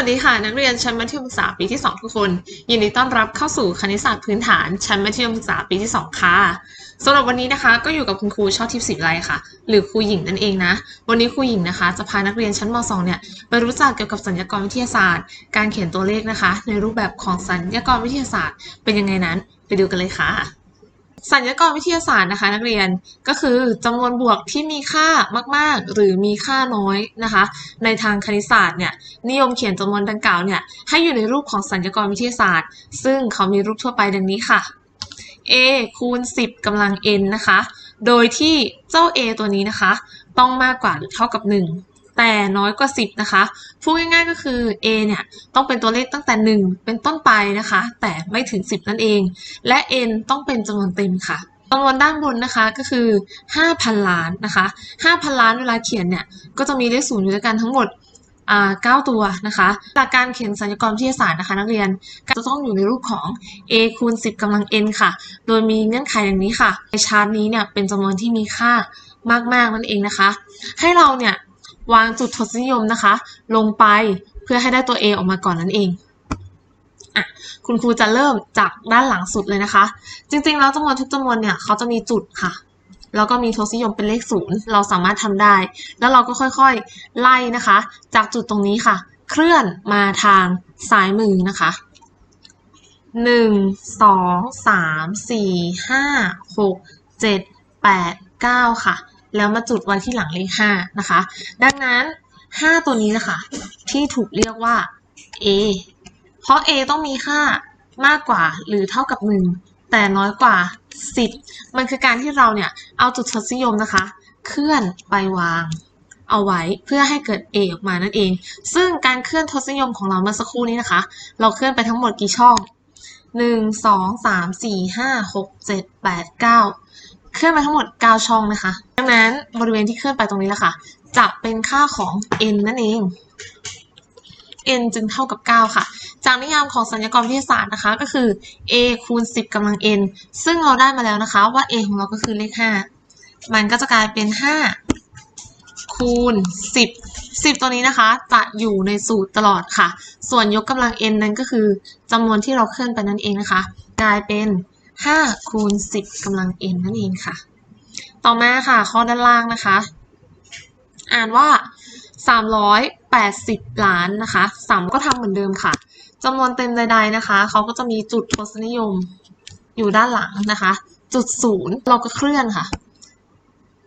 วัสดีค่ะ นักเรียนชั้นมัธยมศึกษาปีที่ 2 ทุกคน ยินดีต้อนรับเข้าสู่คณิตศาสตร์พื้นฐาน ชั้นมัธยมศึกษาปีที่ 2 ค่ะสำหรับวันนี้นะคะก็อยู่กับคุณครูชอบทิพย์ศิวิไลค่ะ หรือครูหญิงนั่นเองนะ วันนี้ครูหญิงนะคะ จะพานักเรียนชั้นม .2 เนี่ยไปรู้จักเกี่ยวกับสัญญากรวิทยาศาสตร์ การเขียนตัวเลขนะคะ ในรูปแบบของสัญญากรวิทยาศาสตร์ เป็นยังไงนั้น ไปดูกันเลยค่ะ สัญญากรวิทยาศาสตร์นะคะ นักเรียนก็คือจำนวนบวกที่มีค่ามาก ๆ หรือมีค่าน้อยนะคะ ในทางคณิตศาสตร์เนี่ยนิยมเขียนจำนวนดังกล่าวเนี่ยให้อยู่ในรูปของสัญญากรวิทยาศาสตร์ ซึ่งเขามีรูปทั่วไปดังนี้ค่ะ a คูณ 10กำลัง n นะคะ โดยที่เจ้า a ตัวนี้นะคะ ต้องมากกว่าหรือเท่ากับ 1 แต่น้อยกว่า 10 นะคะพูดง่ายๆก็คือ a เนี่ยต้องเป็นตัวเลขตั้งแต่ 1 เป็นต้นไปนะคะ แต่ไม่ถึง 10 นั่นเอง และ n ต้องเป็นจำนวนเต็มค่ะจำนวนด้านบนนะคะก็คือ 5,000 ล้านนะคะ 5,000 ล้านเวลาเขียนเนี่ยก็จะมีเลขศูนย์อยู่ด้วยกันทั้งหมดอ่า9ตัวนะคะหลักการเขียนสัญญกรวิทยาศาสตร์นะคะ นักเรียนจะต้องอยู่ในรูปของ a คูณ10กำลัง n ค่ะ โดยมีเงื่อนไขอย่างนี้ค่ะในชาร์ตนี้เนี่ยเป็นจำนวนที่มีค่ามากๆนั่นเองนะคะ ให้เราเนี่ย วางจุดทศนิยมนะคะ ลงไปเพื่อให้ได้ตัว a ออกมาก่อนนั่นเองอะคุณครูจะเริ่มจากด้านหลังสุดเลยนะคะ จริงๆแล้วจำนวนทุกจำนวนเนี่ยเขาจะมีจุดค่ะ แล้วก็มีทศนิยมเป็นเลขศูนย์เราสามารถทำได้ แล้วเราก็ค่อยๆไล่นะคะ จากจุดตรงนี้ค่ะ เคลื่อนมาทางซ้ายมือนะคะหนึ่งสองสามสี่ห้าหกเจ็ดแปดเก้าค่ะ แล้วมาจุดไว้ที่หลังเลขห้านะคะ ดังนั้นห้าตัวนี้นะคะ ที่ถูกเรียกว่า a เพราะ a ต้องมีค่ามากกว่าหรือเท่ากับ1แต่น้อยกว่า 10 มันคือการที่เราเนี่ย เอาจุดทศนิยมนะคะ เคลื่อนไปวางเอาไว้เพื่อให้เกิด a ออกมานั่นเอง ซึ่งการเคลื่อนทศนิยมของเราเมื่อสักครู่นี้นะคะ เราเคลื่อนไปทั้งหมดกี่ช่อง 1 2 3 4 5 6 7 8 9 เคลื่อนไปทั้งหมด 9 ช่องนะคะ ดังนั้นบริเวณที่เคลื่อนไปตรงนี้แหละค่ะ จะเป็นค่าของ n นั่นเอง n จึงเท่ากับ 9 ค่ะ จากนิยามของสัญญากรวิทยาศาสตร์นะคะ ก็คือ a คูณ 10กำลัง n ซึ่งเราได้มาแล้วนะคะว่า a ของเราก็คือเลข 5 มันก็จะกลายเป็น 5 คูณ 10 10 ตัวนี้นะคะจะอยู่ในสูตรตลอดค่ะ ส่วนยกกำลัง n นั้นก็คือจำนวนที่เราเคลื่อนไปนั่นเองนะคะ กลายเป็น 5คูณ10กำลัง n นั่นเองค่ะ ต่อมาค่ะข้อด้านล่างนะคะ อ่านว่า 380 ล้านนะคะสามก็ทำเหมือนเดิมค่ะจำนวนเต็มใดๆนะคะ เขาก็จะมีจุดทศนิยมอยู่ด้านหลังนะคะ จุดศูนย์เราก็เคลื่อนค่ะ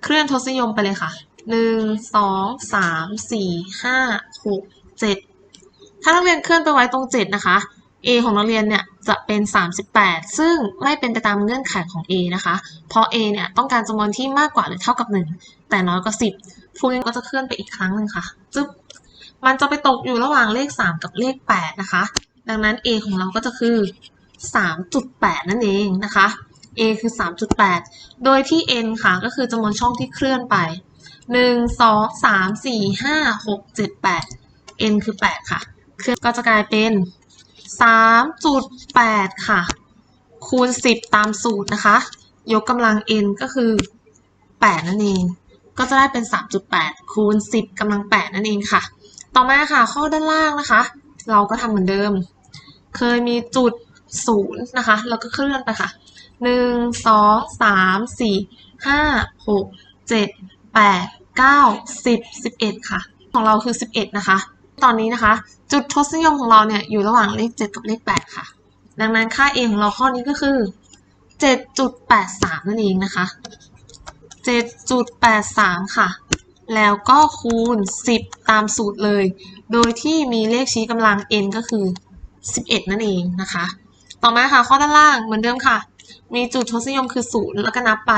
เคลื่อนทศนิยมไปเลยค่ะหนึ่งสองสามสี่ห้าหกเจ็ดถ้านักเรียนเคลื่อนไปไว้ตรงเจ็ดนะคะ A ของนักเรียนเนี่ยจะเป็น 38 ซึ่งไม่เป็นไปตามเงื่อนไขของ A นะคะ เพราะ A เนี่ยต้องการจำนวนที่มากกว่าหรือเท่ากับ 1 แต่น้อยกว่า 10ฟูงก็จะเคลื่อนไปอีกครั้งหนึ่งค่ะจึ๊บมันจะไปตกอยู่ระหว่างเลข 3 กับเลข 8 นะคะ ดังนั้น A ของเราก็จะคือ 3.8 นั่นเองนะคะ A คือ 3.8 โดยที่ n ค่ะก็คือจำนวนช่องที่เคลื่อนไป 1 2 3 4 5 6 7 8 n คือ 8 ค่ะเคลื่อนก็จะกลายเป็น 3.8 ค่ะ คูณ 10 ตามสูตรนะคะ ยกกำลัง n ก็คือ 8 นั่นเอง ก็จะได้เป็น 3.8 คูณ 10กำลัง 8 นั่นเองค่ะ ต่อมาค่ะข้อด้านล่างนะคะ เราก็ทำเหมือนเดิม เคยมีจุด0นะคะ แล้วก็เคลื่อนไปค่ะ 1 2 3 4 5 6 7 8 9 10 11 ค่ะ ของเราคือ 11 นะคะ ตอนนี้นะคะ จุดทศนิยมของเราเนี่ยอยู่ระหว่างเลข 7 กับเลข 8 ค่ะ ดังนั้นค่า a ของเราข้อนี้ก็คือ 7.83 นั่นเองนะคะ 7.83 ค่ะ แล้วก็คูณ 10 ตามสูตรเลย โดยที่มีเลขชี้กำลัง n ก็คือ 11 นั่นเองนะคะ ต่อมาค่ะข้อด้านล่างเหมือนเดิมค่ะ มีจุดทศนิยมคือ 0 แล้วก็นับไป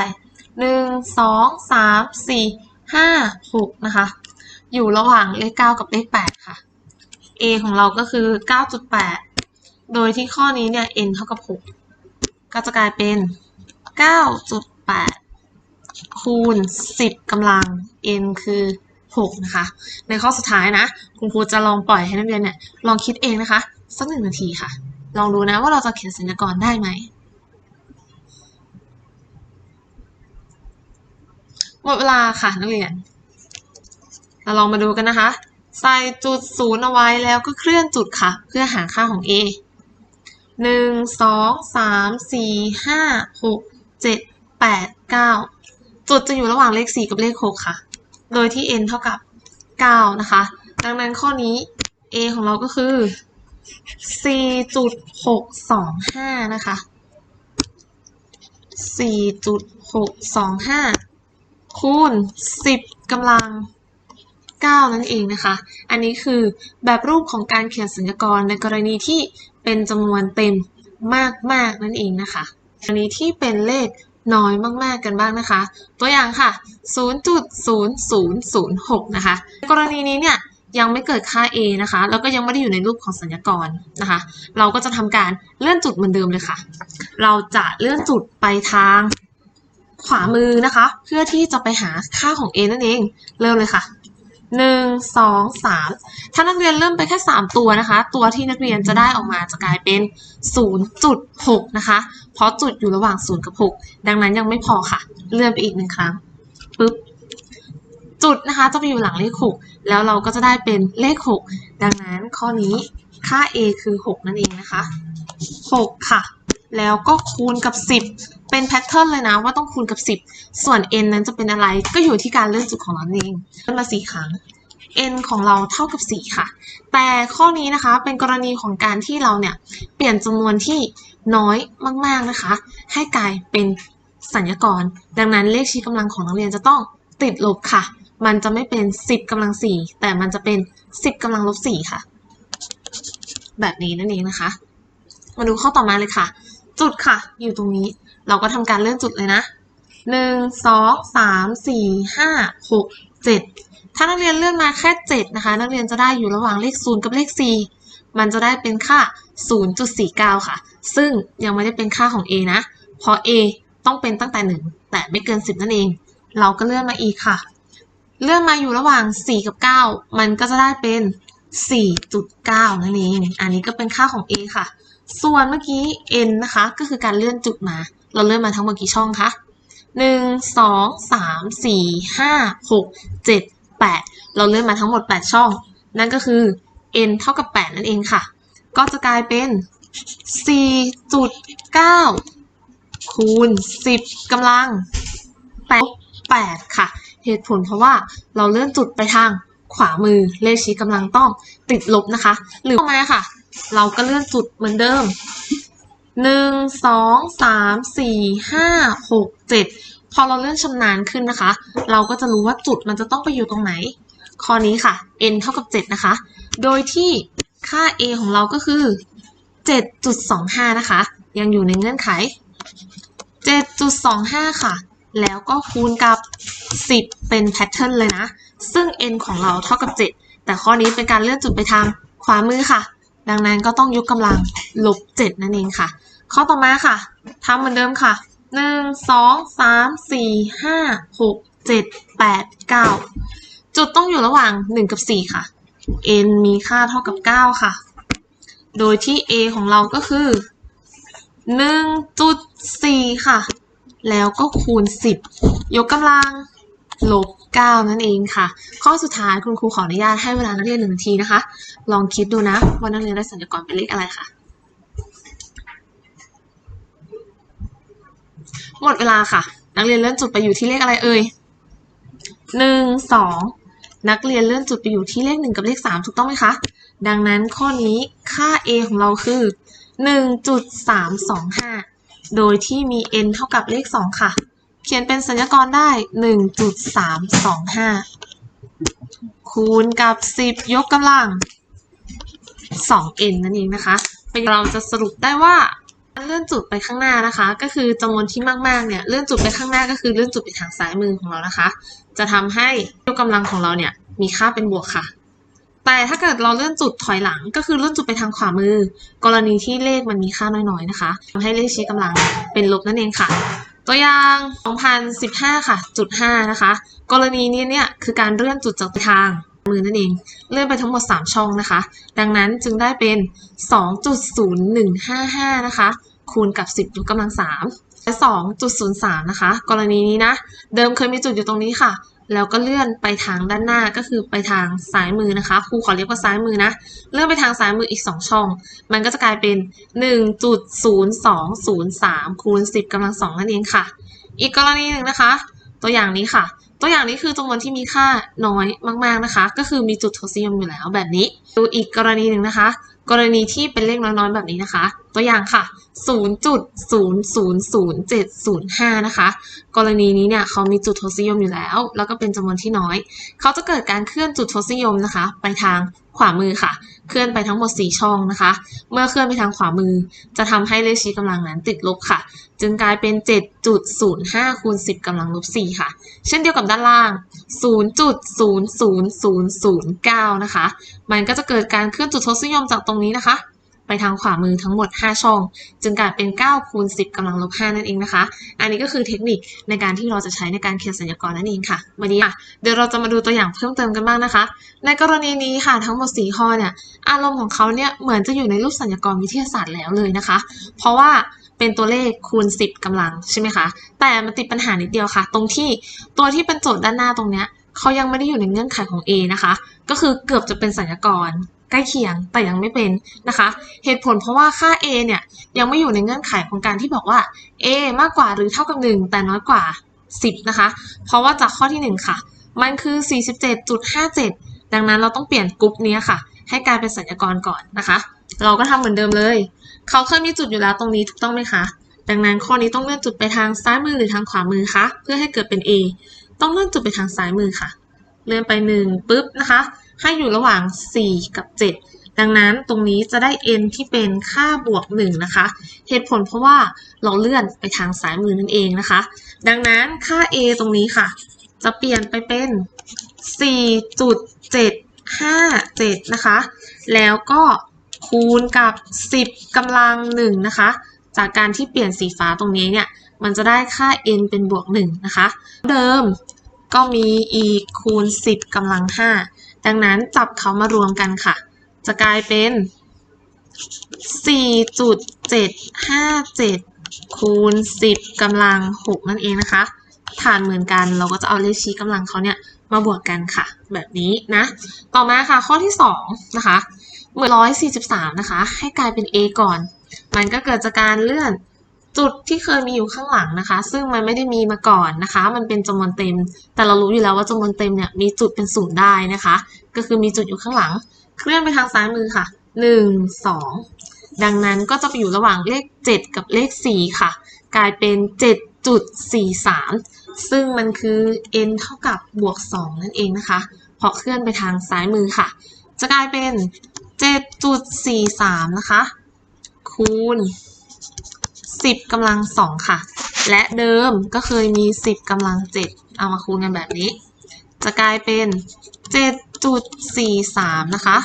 1 2 3 4 5 6 นะคะ อยู่ระหว่างเลข 9 กับเลข 8 ค่ะ a ของเราก็คือ 9.8 โดยที่ข้อนี้เนี่ย n เท่ากับ 6 ก็จะกลายเป็น 9.8 คูณ 10กำลัง n คือ 6 นะคะ ในข้อสุดท้ายนะ คุณครูจะลองปล่อยให้นักเรียนเนี่ย ลองคิดเองนะคะ สักหนึ่งนาทีค่ะ ลองดูนะว่าเราจะเขียนสัญญากรได้ไหมหมดเวลาค่ะนักเรียน เราลองมาดูกันนะคะ ใส่จุดศูนย์เอาไว้แล้วก็เคลื่อนจุดค่ะ เพื่อหาค่าของ a หนึ่งสองสามสี่ห้าหกเจ็ดแปดเก้าจุดจะอยู่ระหว่างเลขสี่กับเลขหกค่ะ โดยที่ n เท่ากับเก้านะคะ ดังนั้นข้อนี้ a ของเราก็คือสี่จุดหกสองห้านะคะสี่จุดหกสองห้าคูณสิบกำลัง 9 นั่นเองนะคะ อันนี้คือแบบรูปของการเขียนสัญญากรในกรณีที่เป็นจำนวนเต็มมากๆนั่นเองนะคะอันนี้ที่เป็นเลขน้อยมาก ๆ กันบ้างนะคะ ตัวอย่างค่ะ 0.0006 นะคะ กรณีนี้เนี่ยยังไม่เกิดค่า a นะคะ แล้วก็ยังไม่ได้อยู่ในรูปของสัญญากรนะคะ เราก็จะทำการเลื่อนจุดเหมือนเดิมเลยค่ะ เราจะเลื่อนจุดไปทางขวามือนะคะ เพื่อที่จะไปหาค่าของ a นั่นเอง เริ่มเลยค่ะ หนึ่งสองสามถ้านักเรียนเริ่มไปแค่สามตัวนะคะ ตัวที่นักเรียนจะได้ออกมาจะกลายเป็นศูนย์จุดหกนะคะ เพราะจุดอยู่ระหว่างศูนย์กับหกดังนั้นยังไม่พอค่ะ เลื่อนไปอีกหนึ่งครั้งปึ๊บจุดนะคะจะไปอยู่หลังเลขหกแล้วเราก็จะได้เป็นเลขหกดังนั้นข้อนี้ค่า a คือหกนั่นเองนะคะหกค่ะ แล้วก็คูณกับ10 เป็นแพทเทิร์นเลยนะว่าต้องคูณกับ 10 ส่วน n นั้นจะเป็นอะไรก็อยู่ที่การเลื่อนจุดของเราเองเลื่อนมา4ครั้ง n ของเราเท่ากับ 4 ค่ะ แต่ข้อนี้นะคะเป็นกรณีของการที่เราเนี่ยเปลี่ยนจำนวนที่น้อยมาก ๆนะคะ ให้กลายเป็นสัญญกร ดังนั้นเลขชี้กำลังของนักเรียนจะต้องติดลบค่ะ มันจะไม่เป็น 10กำลัง 4 แต่มันจะเป็น 10กำลังลบ 4 ค่ะ แบบนี้นั่นเองนะคะ มาดูข้อต่อมาเลยค่ะ จุดค่ะ อยู่ตรงนี้ เราก็ทำการเลื่อนจุดเลยนะหนึ่งสองสามสี่ห้าหกเจ็ดถ้านักเรียนเลื่อนมาแค่เจ็ดนะคะ นักเรียนจะได้อยู่ระหว่างเลขศูนย์กับเลขสี่มันจะได้เป็นค่า 0.49 ค่ะ ซึ่งยังไม่ได้เป็นค่าของ a นะ เพราะ a ต้องเป็นตั้งแต่ 1 แต่ไม่เกิน 10 นั่นเอง เราก็เลื่อนมาอีกค่ะ เลื่อนมาอยู่ระหว่าง 4 กับ 9 มันก็จะได้เป็น 4.9 นั่นเอง อันนี้ก็เป็นค่าของ a ค่ะ ส่วนเมื่อกี้ n นะคะ ก็คือการเลื่อนจุดมา เราเลื่อนมาทั้งหมดกี่ช่องคะหนึ่งสองสามสี่ห้าหกเจ็ดแปดเราเลื่อนมาทั้งหมด8ช่อง นั่นก็คือ n เท่ากับ8นั่นเองค่ะ ก็จะกลายเป็น4.9คูณ10กำลัง8 8ค่ะ เหตุผลเพราะว่าเราเลื่อนจุดไปทางขวามือเลขชี้กำลังต้องติดลบนะคะ หรือต่อมาค่ะ เราก็เลื่อนจุดเหมือนเดิม หนึ่งสองสามสี่ห้าหกเจ็ดพอเราเลื่อนชำนาญขึ้นนะคะ เราก็จะรู้ว่าจุดมันจะต้องไปอยู่ตรงไหน ข้อนี้ค่ะ n เท่ากับ 7 นะคะ โดยที่ค่า a ของเราก็คือ 7.25 นะคะ ยังอยู่ในเงื่อนไข 7.25 ค่ะ แล้วก็คูณกับ 10 เป็นแพทเทิร์นเลยนะ ซึ่ง n ของเราเท่ากับ 7 แต่ข้อนี้เป็นการเลื่อนจุดไปทางขวามือค่ะ ดังนั้นก็ต้องยกกำลังลบ 7 นั่นเองค่ะ ข้อต่อมาค่ะทำเหมือนเดิมค่ะหนึ่งสองสามสี่ห้าหกเจ็ดแปดเก้าจุดต้องอยู่ระหว่างหนึ่งกับสี่ค่ะ n มีค่าเท่ากับเก้าค่ะ โดยที่ a ของเราก็คือหนึ่งจุดสี่ค่ะ แล้วก็คูณสิบยกกำลังลบเก้านั่นเองค่ะ ข้อสุดท้ายคุณครูขออนุญาตให้เวลานักเรียนหนึ่งนาทีนะคะ ลองคิดดูนะว่านักเรียนได้สัญญากรเป็นเลขอะไรค่ะ หมดเวลาค่ะ นักเรียนเลื่อนจุดไปอยู่ที่เลขอะไรเอ่ยหนึ่งสองนักเรียนเลื่อนจุดไปอยู่ที่เลขหนึ่งกับเลขสามถูกต้องไหมคะ ดังนั้นข้อนี้ค่า a ของเราคือหนึ่งจุดสามสองห้าโดยที่มี n เท่ากับเลขสองค่ะ เขียนเป็นสัญญากรได้หนึ่งจุดสามสองห้าคูณกับสิบยกกำลัง 2n นั่นเองนะคะเป็นเราจะสรุปได้ว่า เลื่อนจุดไปข้างหน้านะคะ ก็คือจำนวนที่มากๆเนี่ยเลื่อนจุดไปข้างหน้าก็คือเลื่อนจุดไปทางซ้ายมือของเรานะคะ จะทำให้ยกกำลังของเราเนี่ยมีค่าเป็นบวกค่ะ แต่ถ้าเกิดเราเลื่อนจุดถอยหลัง ก็คือเลื่อนจุดไปทางขวามือ กรณีที่เลขมันมีค่าน้อยๆนะคะทำให้เลขชี้กำลังเป็นลบนั่นเองค่ะ ตัวอย่าง2015 ค่ะจุด5นะคะ กรณีนี้เนี่ยคือการเลื่อนจุดจากทาง มือนั่นเอง เลื่อนไปทั้งหมด 3 ช่องนะคะ ดังนั้นจึงได้เป็น 2.0155 นะคะ คูณกับ 10 ยกกำลัง 3 และ 2.03 นะคะ กรณีนี้นะ เดิมเคยมีจุดอยู่ตรงนี้ค่ะ แล้วก็เลื่อนไปทางด้านหน้าก็คือไปทางซ้ายมือนะคะ ครูขอเรียกว่าซ้ายมือนะ เลื่อนไปทางซ้ายมืออีก 2 ช่อง มันก็จะกลายเป็น 1.0203 คูณ 10กำลัง2นั่นเองค่ะ อีกกรณีหนึ่งนะคะ ตัวอย่างนี้ค่ะ ตัวอย่างนี้คือจำนวนที่มีค่าน้อยมาก ๆนะคะ ก็คือมีจุดทศนิยมอยู่แล้วแบบนี้ ดูอีกกรณีหนึ่งนะคะ กรณีที่เป็นเลขน้อยๆแบบนี้นะคะ ตัวอย่างค่ะ 0.000705 นะคะ กรณีนี้เนี่ยเขามีจุดทศนิยมอยู่แล้ว แล้วก็เป็นจำนวนที่น้อย เขาจะเกิดการเคลื่อนจุดทศนิยมนะคะ ไปทางขวามือค่ะ เคลื่อนไปทั้งหมด 4 ช่องนะคะ เมื่อเคลื่อนไปทางขวามือ จะทำให้เลขชี้กำลังนั้นติดลบค่ะ จึงกลายเป็น 7.05คูณ10กำลังลบ 4 ค่ะ เช่นเดียวกับด้านล่าง 0.00009 นะคะ มันก็จะเกิดการเคลื่อนจุดทศนิยมจากตรงงนี้นะคะ ไปทางขวามือทั้งหมด 5 ช่อง จึงกลายเป็น9คูณ10กำลังลบ5นั่นเองนะคะ อันนี้ก็คือเทคนิคในการที่เราจะใช้ในการเขียนสัญญากรนั่นเองค่ะวันนี้ค่ะเดี๋ยวเราจะมาดูตัวอย่างเพิ่มเติมกันบ้างนะคะ ในกรณีนี้ค่ะทั้งหมด 4 ข้อเนี่ยอารมณ์ของเขาเนี่ยเหมือนจะอยู่ในรูปสัญญากรวิทยาศาสตร์แล้วเลยนะคะ เพราะว่าเป็นตัวเลขคูณ 10กำลังใช่ไหมคะ แต่มันติดปัญหานิดเดียวค่ะ ตรงที่ตัวที่เป็นโจทย์ด้านหน้าตรงเนี้ยเขายังไม่ได้อยู่ในเงื่อนไขของ A นะคะ ก็คือเกือบจะเป็นสัญญากร ใกล้เคียงแต่ยังไม่เป็นนะคะ เหตุผลเพราะว่าค่า a เนี่ยยังไม่อยู่ในเงื่อนไขของการที่บอกว่า a มากกว่าหรือเท่ากับ 1 แต่น้อยกว่า 10 นะคะ เพราะว่าจากข้อที่ 1 ค่ะ มันคือ 47.57 ดังนั้นเราต้องเปลี่ยนกรุ๊ปนี้ค่ะ ให้กลายเป็นสัญญากรก่อนนะคะ เราก็ทำเหมือนเดิมเลย เขาเคยมีจุดอยู่แล้วตรงนี้ถูกต้องไหมคะ ดังนั้นข้อนี้ต้องเลื่อนจุดไปทางซ้ายมือหรือทางขวามือคะเพื่อให้เกิดเป็น a ต้องเลื่อนจุดไปทางซ้ายมือค่ะ เลื่อนไป1ปุ๊บนะคะ ให้อยู่ระหว่าง 4 กับ 7 ดังนั้นตรงนี้จะได้ n ที่เป็นค่าบวก 1 นะคะ เหตุผลเพราะว่าเราเลื่อนไปทางซ้ายมือนั่นเองนะคะ ดังนั้นค่า a ตรงนี้ค่ะ จะเปลี่ยนไปเป็น 4.757 นะคะ แล้วก็คูณกับ 10กำลัง1นะคะ จากการที่เปลี่ยนสีฟ้าตรงนี้เนี่ย มันจะได้ค่า n เป็นบวก 1 นะคะ เดิมก็มีอีกคูณ 10กำลัง5 ดังนั้นจับเขามารวมกันค่ะ จะกลายเป็น 4.757 คูณ 10กำลัง 6 นั่นเองนะคะ ฐานเหมือนกันเราก็จะเอาเลขชี้กำลังเขาเนี่ยมาบวกกันค่ะ แบบนี้นะ ต่อมาค่ะข้อที่ 2 นะคะ เหมือน143 นะคะ ให้กลายเป็น a ก่อน มันก็เกิดจากการเลื่อน จุดที่เคยมีอยู่ข้างหลังนะคะ ซึ่งมันไม่ได้มีมาก่อนนะคะ มันเป็นจำนวนเต็ม แต่เรารู้อยู่แล้วว่าจำนวนเต็มเนี่ยมีจุดเป็นศูนย์ได้นะคะ ก็คือมีจุดอยู่ข้างหลัง เคลื่อนไปทางซ้ายมือค่ะ 1 2 ดังนั้นก็จะไปอยู่ระหว่างเลข 7 กับเลข 4 ค่ะ กลายเป็น 7.43 ซึ่งมันคือ n เท่ากับบวก 2 นั่นเองนะคะเพราะเคลื่อนไปทางซ้ายมือค่ะ จะกลายเป็น 7.43 นะคะ คูณ 10กำลัง2ค่ะ และเดิมก็เคยมี 10กำลัง7เอามาคูณกันแบบนี้ จะกลายเป็น 7.43 นะคะ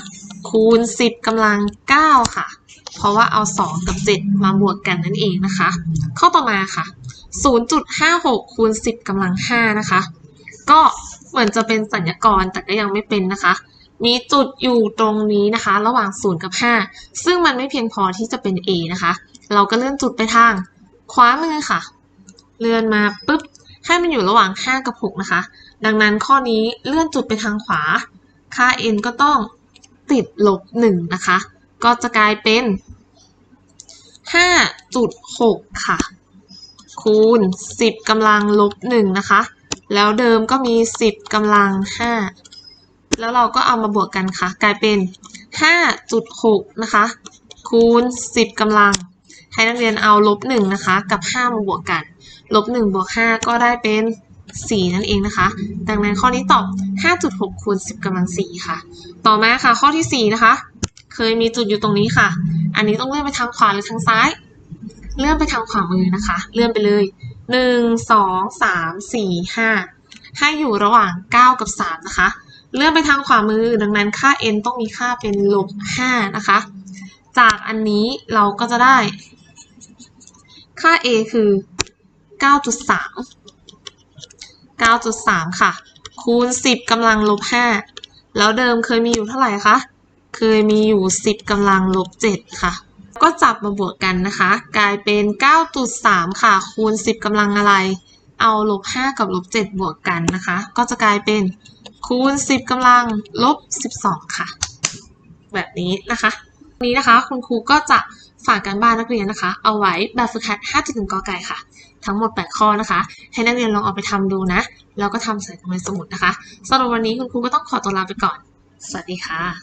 คูณ 10กำลัง9ค่ะ เพราะว่าเอา 2 กับ 7 มาบวกกันนั่นเองนะคะ ข้อต่อมาค่ะ 0.56 คูณ 10กำลัง5นะคะ ก็เหมือนจะเป็นสัญญากรแต่ก็ยังไม่เป็นนะคะ มีจุดอยู่ตรงนี้นะคะ ระหว่าง 0 กับ 5 ซึ่งมันไม่เพียงพอที่จะเป็น A นะคะ เราก็เลื่อนจุดไปทางขวามือค่ะ เลื่อนมาปุ๊บให้มันอยู่ระหว่าง 5 กับ 6 นะคะ ดังนั้นข้อนี้เลื่อนจุดไปทางขวา ค่า n ก็ต้องติดลบ 1 นะคะ ก็จะกลายเป็น 5.6 ค่ะ คูณ 10กำลังลบ 1 นะคะ แล้วเดิมก็มี 10กำลัง 5 แล้วเราก็เอามาบวกกันค่ะ กลายเป็น 5.6 นะคะ คูณ 10กำลัง ให้นักเรียนเอาลบ1นะคะ กับ 5 มาบวกกัน ลบ1บวก 5 ก็ได้เป็น 4 นั่นเองนะคะ ดังนั้นข้อนี้ตอบ 5.6 คูณ 10กำลัง 4 ค่ะ ต่อมาค่ะ ข้อที่ 4 นะคะ เคยมีจุดอยู่ตรงนี้ค่ะ อันนี้ต้องเลื่อนไปทางขวาหรือทางซ้าย เลื่อนไปทางขวามือนะคะ เลื่อนไปเลย1 2 3 4 5 ให้อยู่ระหว่าง 9 กับ 3 นะคะ เลื่อนไปทางขวามือ ดังนั้นค่า n ต้องมีค่าเป็นลบ5นะคะ จากอันนี้เราก็จะได้ ค่า a คือ 9.3 9.3 ค่ะ คูณ 10กำลังลบ5แล้วเดิมเคยมีอยู่เท่าไหร่คะ เคยมีอยู่ 10กำลังลบ7ค่ะ ก็จับมาบวกกันนะคะ กลายเป็น 9.3 ค่ะ คูณ 10กำลังอะไร เอาลบ5กับลบ7บวกกันนะคะ ก็จะกลายเป็น คูณ 10กำลังลบ 12 ค่ะ แบบนี้นะคะวันนี้นะคะ คุณครูก็จะฝากการบ้านนักเรียนนะคะ เอาไว้แบบฝึกหัด 5.1 กอไก่ค่ะ ทั้งหมด 8 ข้อนะคะ ให้นักเรียนลองเอาไปทำดูนะ แล้วก็ทำใส่ในสมุดนะคะสำหรับวันนี้คุณครูก็ต้องขอตัวลาไปก่อน สวัสดีค่ะ